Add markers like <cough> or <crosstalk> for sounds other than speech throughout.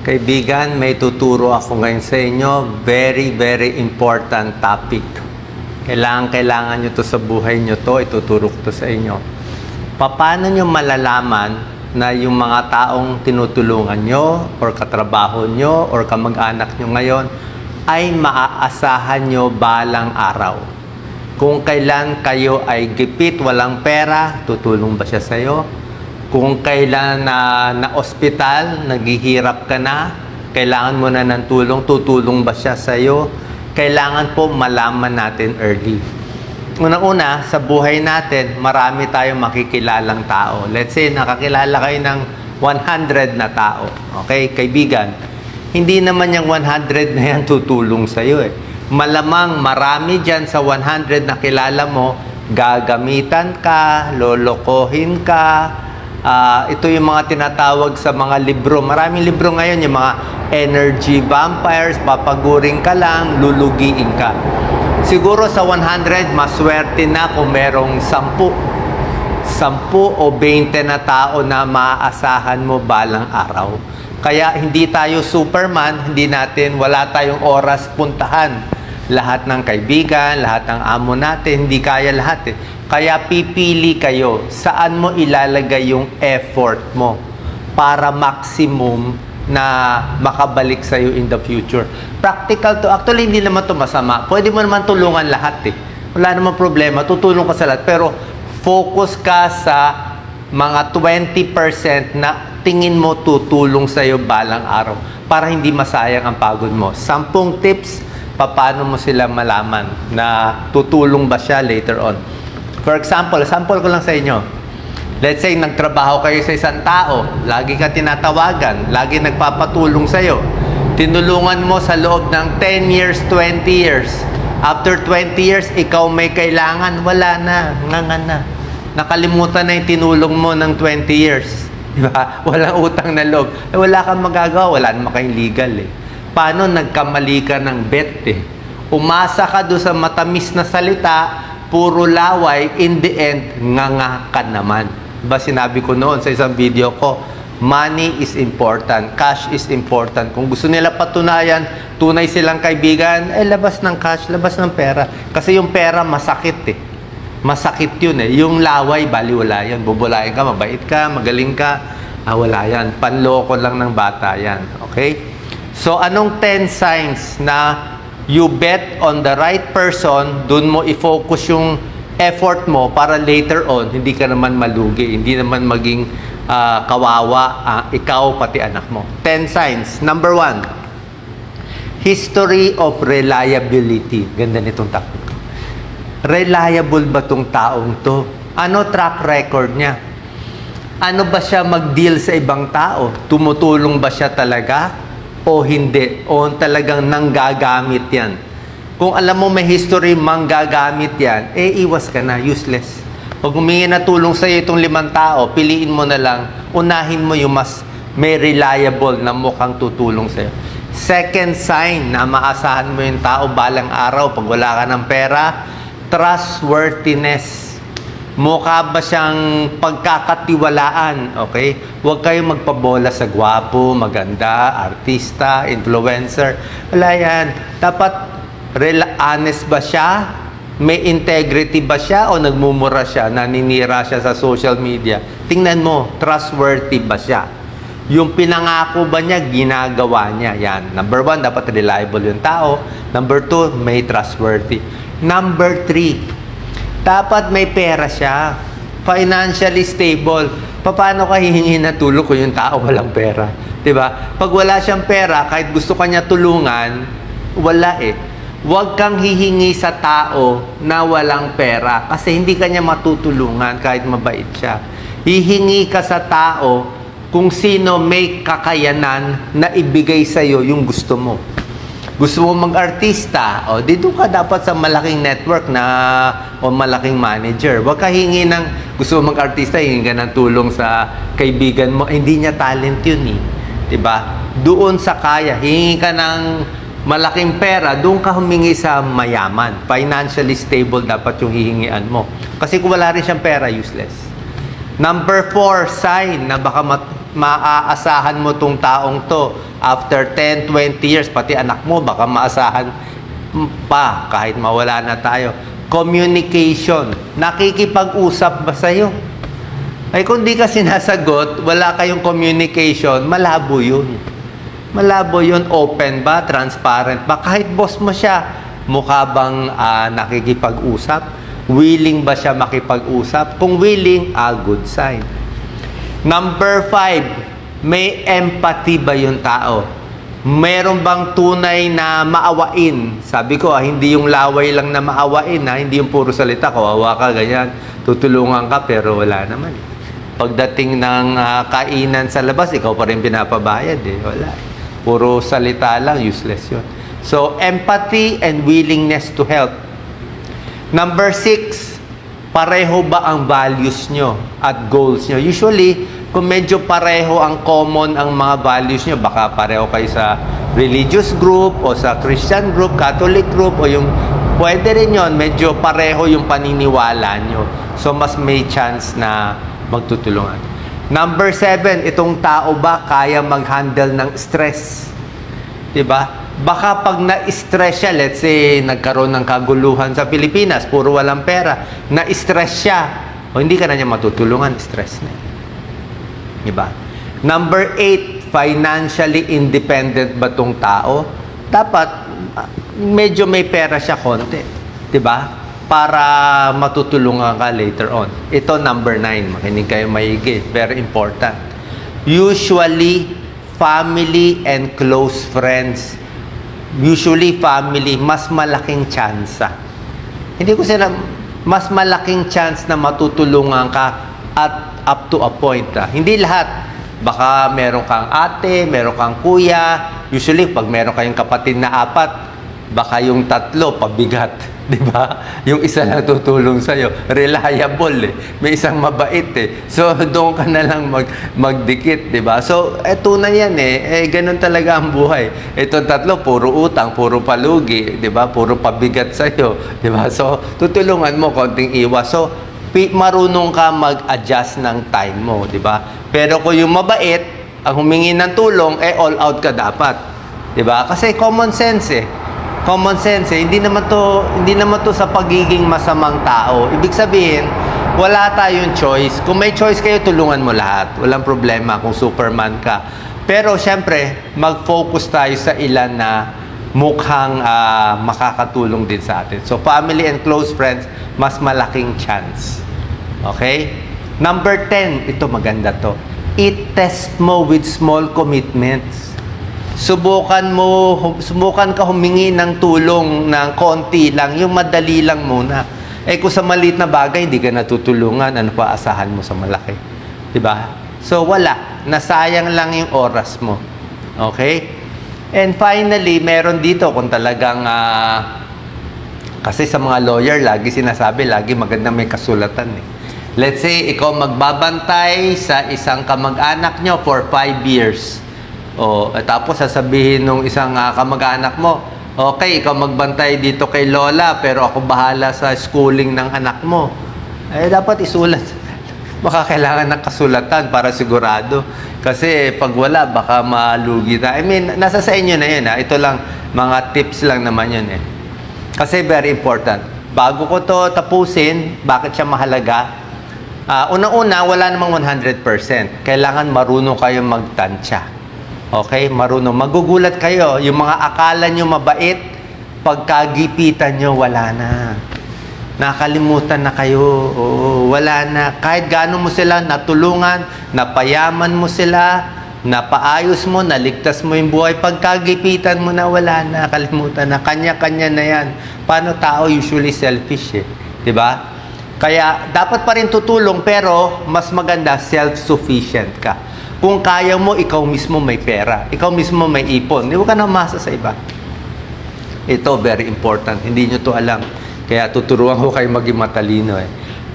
Kaibigan, may tuturo ako ngayon sa inyo. Very, very important topic. Kailangan, kailangan nyo to sa buhay nyo to. Ituturo ko to sa inyo. Paano nyo malalaman na yung mga taong tinutulungan nyo or katrabaho nyo or kamag-anak nyo ngayon ay maaasahan nyo balang araw? Kung kailan kayo ay gipit, walang pera, tutulong ba siya sa'yo? Kung kailan na na ospital, naghihirap ka na, kailangan mo na ng tulong, tutulong ba siya sa iyo? Kailangan po malaman natin early. Una-una, sa buhay natin, marami tayong makikilalang tao. Let's say, nakakilala kayo ng 100 na tao. Okay, kaibigan. Hindi naman yung 100 na yan tutulong sa iyo eh. Malamang marami dyan sa 100 na kilala mo, gagamitan ka, lolokohin ka, Ah, ito yung mga tinatawag sa mga libro. Maraming libro ngayon, yung mga energy vampires, papaguring ka lang, lulugiin ka. Siguro sa 100, maswerte na kung merong 10, 10 o 20 na tao na maaasahan mo balang araw. Kaya hindi tayo superman, hindi natin, wala tayong oras puntahan lahat ng kaibigan, lahat ng amo natin, hindi kaya lahat eh. Kaya pipili kayo saan mo ilalagay yung effort mo para maximum na makabalik sa iyo in the future. Practical to. Actually, hindi naman to masama. Pwede mo naman tulungan lahat eh. Wala namang problema. Tutulong ka sa lahat. Pero focus ka sa mga 20% na tingin mo tutulong sa iyo balang araw para hindi masayang ang pagod mo. Sampung tips paano mo sila malaman na tutulong ba siya later on. For example, sample ko lang sa inyo. Let's say, nagtrabaho kayo sa isang tao, lagi ka tinatawagan, lagi nagpapatulong sa'yo. Tinulungan mo sa loob ng 10 years, 20 years. After 20 years, ikaw may kailangan, wala na, nganga na. Nakalimutan na yung tinulong mo ng 20 years. <laughs> Di ba? Walang utang na loob. Eh, wala kang magagawa, wala naman kayong legal eh. Paano nagkamali ka ng bet eh? Umasa ka doon sa matamis na salita, puro laway, in the end, nganga ka naman. Ba sinabi ko noon sa isang video ko, money is important, cash is important. Kung gusto nila patunayan, tunay silang kaibigan, eh labas ng cash, labas ng pera. Kasi yung pera masakit eh. Masakit yun eh. Yung laway, baliwala yan. Bubulayin ka, mabait ka, magaling ka. Ah, wala yan. Panloko lang ng bata yan. Okay? So, anong 10 signs na you bet on the right person, dun mo i-focus yung effort mo para later on, hindi ka naman malugi, hindi naman maging ah, kawawa ah, ikaw pati anak mo. 10 signs. Number one, history of reliability. Ganda nitong ko. Reliable ba tong taong to? Ano track record niya? Ano ba siya mag-deal sa ibang tao? Tumutulong ba siya talaga? O hindi? O talagang nanggagamit yan? Kung alam mo may history manggagamit yan, eh iwas ka na, useless. Pag humingi na tulong sa iyo itong limang tao, piliin mo na lang, unahin mo yung mas may reliable na mukhang tutulong sa iyo. Second sign na maasahan mo yung tao balang araw pag wala ka ng pera, trustworthiness. Mukha ba siyang pagkakatiwalaan? Okay? Huwag kayong magpabola sa gwapo, maganda, artista, influencer. Wala yan. Dapat rela- honest ba siya? May integrity ba siya o nagmumura siya, naninira siya sa social media? Tingnan mo, trustworthy ba siya? Yung pinangako ba niya, ginagawa niya. Yan. Number one, dapat reliable yung tao. Number two, may trustworthy. Number three, dapat may pera siya. Financially stable. Paano ka hihingi na tulong kung yung tao walang pera? ba? Pag wala siyang pera, kahit gusto ka niya tulungan, wala eh. Huwag kang hihingi sa tao na walang pera kasi hindi ka niya matutulungan kahit mabait siya. Hihingi ka sa tao kung sino may kakayanan na ibigay sa iyo yung gusto mo. Gusto mo mag-artista, o dito ka dapat sa malaking network na o malaking manager. Huwag ka hingi ng gusto mo mag-artista, hingi ka ng tulong sa kaibigan mo. Eh, hindi niya talent yun eh. ba? Doon sa kaya, hingi ka ng malaking pera, doon ka humingi sa mayaman. Financially stable dapat yung hihingian mo. Kasi kung wala rin siyang pera, useless. Number four, sign na baka mat- maaasahan mo tong taong to after 10, 20 years, pati anak mo, baka maasahan pa kahit mawala na tayo. Communication. Nakikipag-usap ba sa'yo? Ay kung di ka sinasagot, wala kayong communication, malabo yun. Malabo yun, open ba, transparent ba? Kahit boss mo siya, mukha bang ah, nakikipag-usap? Willing ba siya makipag-usap? Kung willing, ah, good sign. Number five, may empathy ba yung tao? Meron bang tunay na maawain? Sabi ko, ah, hindi yung laway lang na maawain, ha? hindi yung puro salita, kawawa ka, ganyan, tutulungan ka, pero wala naman. Pagdating ng ah, kainan sa labas, ikaw pa rin pinapabayad, eh. wala. Puro salita lang, useless yun. So, empathy and willingness to help. Number six, pareho ba ang values nyo at goals nyo? Usually, kung medyo pareho ang common ang mga values nyo, baka pareho kayo sa religious group o sa Christian group, Catholic group o yung pwede rin yon medyo pareho yung paniniwala nyo. So, mas may chance na magtutulungan. Number seven, itong tao ba kaya mag-handle ng stress? 'di ba? Baka pag na-stress siya, let's say nagkaroon ng kaguluhan sa Pilipinas, puro walang pera, na-stress siya, o hindi ka na niya matutulungan, stress na. 'Di ba? Number eight, financially independent ba tong tao? Dapat ah, medyo may pera siya konti, 'di ba? Para matutulungan ka later on. Ito number nine, makinig kayo maigi, very important. Usually, family and close friends usually family mas malaking tsansa hindi ko sila mas malaking chance na matutulungan ka at up to a point ah. hindi lahat. Baka meron kang ate meron kang kuya. Usually pag meron kayong kapatid na apat baka yung tatlo pabigat di ba? Yung isa lang tutulong sa reliable eh. May isang mabait eh. So <laughs> doon ka na lang mag magdikit di ba? So eto na yan eh. Eh ganun talaga ang buhay. Itong tatlo puro utang puro palugi di ba? Puro pabigat sa di ba? So tutulungan mo konting iwas. So marunong ka mag-adjust ng time mo di ba? Pero kung yung mabait ang humingi ng tulong eh all out ka dapat. Di ba? Kasi common sense eh common sense eh. Hindi naman to hindi naman to sa pagiging masamang tao. Ibig sabihin, wala tayong choice. Kung may choice kayo, tulungan mo lahat. Walang problema kung Superman ka. Pero syempre, mag-focus tayo sa ilan na mukhang ah, makakatulong din sa atin. So family and close friends, mas malaking chance. Okay? Number 10, ito maganda to. I-test mo with small commitments subukan mo, subukan ka humingi ng tulong ng konti lang, yung madali lang muna. Eh kung sa maliit na bagay, hindi ka natutulungan, ano pa asahan mo sa malaki? 'Di ba? So wala, nasayang lang yung oras mo. Okay? And finally, meron dito kung talagang ah, kasi sa mga lawyer, lagi sinasabi, lagi maganda may kasulatan eh. Let's say, ikaw magbabantay sa isang kamag-anak nyo for 5 years. O, eh, tapos sasabihin nung isang ah, kamag-anak mo, okay, ikaw magbantay dito kay Lola, pero ako bahala sa schooling ng anak mo. Eh, dapat isulat. <laughs> Baka kailangan ng kasulatan para sigurado. Kasi pag wala, baka malugi tayo. I mean, nasa sa inyo na yun. Ha? Ito lang, mga tips lang naman yun eh. Kasi very important. Bago ko to tapusin, bakit siya mahalaga? Ah, Una-una, wala namang 100%. Kailangan marunong kayo magtansya. Okay? Marunong. Magugulat kayo. Yung mga akala nyo mabait, pagkagipitan nyo, wala na. Nakalimutan na kayo. Oo, wala na. Kahit gaano mo sila natulungan, napayaman mo sila, napaayos mo, naligtas mo yung buhay, pagkagipitan mo na wala na, kalimutan na. Kanya-kanya na yan. Paano tao usually selfish eh? ba? Kaya dapat pa rin tutulong pero mas maganda self-sufficient ka. Kung kaya mo, ikaw mismo may pera. Ikaw mismo may ipon. Di ba ka na masa sa iba? Ito, very important. Hindi nyo to alam. Kaya tuturuan ko kayo maging matalino eh.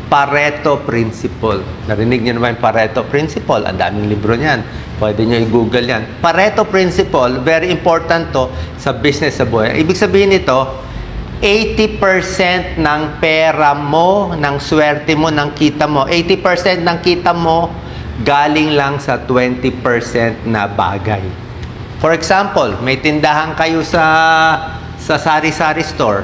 Pareto Principle. Narinig nyo naman yung Pareto Principle. Ang daming libro niyan. Pwede nyo i-google yan. Pareto Principle, very important to sa business sa buhay. Ibig sabihin nito, 80% ng pera mo, ng swerte mo, ng kita mo, 80% ng kita mo, galing lang sa 20% na bagay. For example, may tindahan kayo sa sa sari-sari store.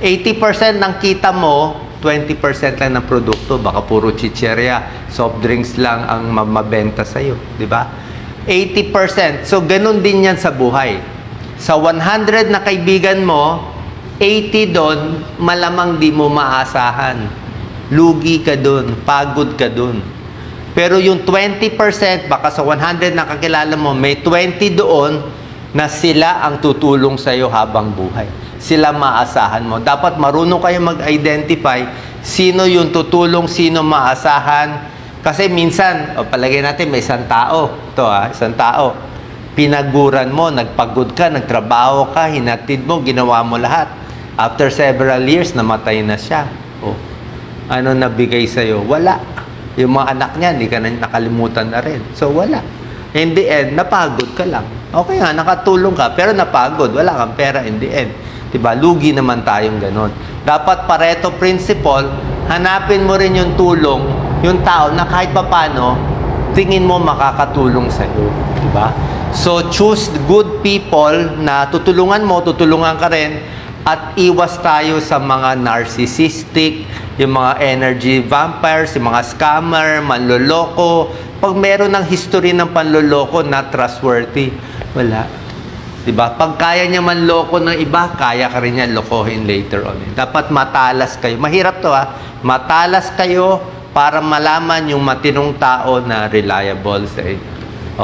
80% ng kita mo, 20% lang ng produkto. Baka puro chicherya, soft drinks lang ang ma- mabenta sa'yo. Di ba? 80%. So, ganun din yan sa buhay. Sa 100 na kaibigan mo, 80 doon, malamang di mo maasahan. Lugi ka doon, pagod ka doon. Pero yung 20%, baka sa 100 na kakilala mo, may 20 doon na sila ang tutulong sa iyo habang buhay. Sila maasahan mo. Dapat marunong kayo mag-identify sino yung tutulong, sino maasahan. Kasi minsan, o palagay natin may isang tao. Ito ah, isang tao. Pinaguran mo, nagpagod ka, nagtrabaho ka, hinatid mo, ginawa mo lahat. After several years, namatay na siya. Oh, ano nabigay sa'yo? Wala. Yung mga anak niya, hindi ka na nakalimutan na rin. So, wala. In the end, napagod ka lang. Okay nga, nakatulong ka, pero napagod. Wala kang pera in the end. Diba? Lugi naman tayong ganon. Dapat Pareto Principle, hanapin mo rin yung tulong, yung tao na kahit papano, tingin mo makakatulong sa'yo. Diba? So, choose good people na tutulungan mo, tutulungan ka rin, at iwas tayo sa mga narcissistic, yung mga energy vampires, yung mga scammer, manloloko. Pag meron ng history ng panloloko na trustworthy, wala. 'Di ba? Pag kaya niya manloko ng iba, kaya ka rin niya lokohin later on. Dapat matalas kayo. Mahirap 'to ha. Matalas kayo para malaman yung matinong tao na reliable sa inyo.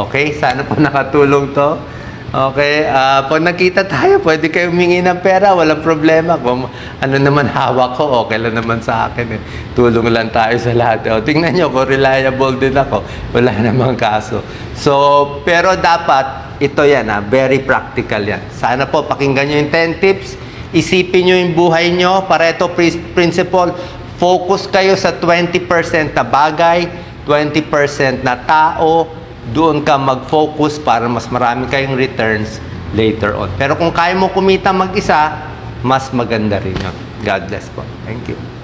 Okay? Sana po <laughs> nakatulong 'to. Okay, ah pag nakita tayo, pwede kayo humingi ng pera, walang problema. Kung ano naman hawak ko, okay lang naman sa akin. Eh. Tulong lang tayo sa lahat. O, tingnan nyo, kung reliable din ako, wala <laughs> namang kaso. So, pero dapat, ito yan, ah, very practical yan. Sana po, pakinggan nyo yung 10 tips. Isipin nyo yung buhay nyo, Pareto prin- Principle. Focus kayo sa 20% na bagay, 20% na tao, doon ka mag-focus para mas marami kayong returns later on. Pero kung kaya mo kumita mag-isa, mas maganda rin yun. God bless po. Thank you.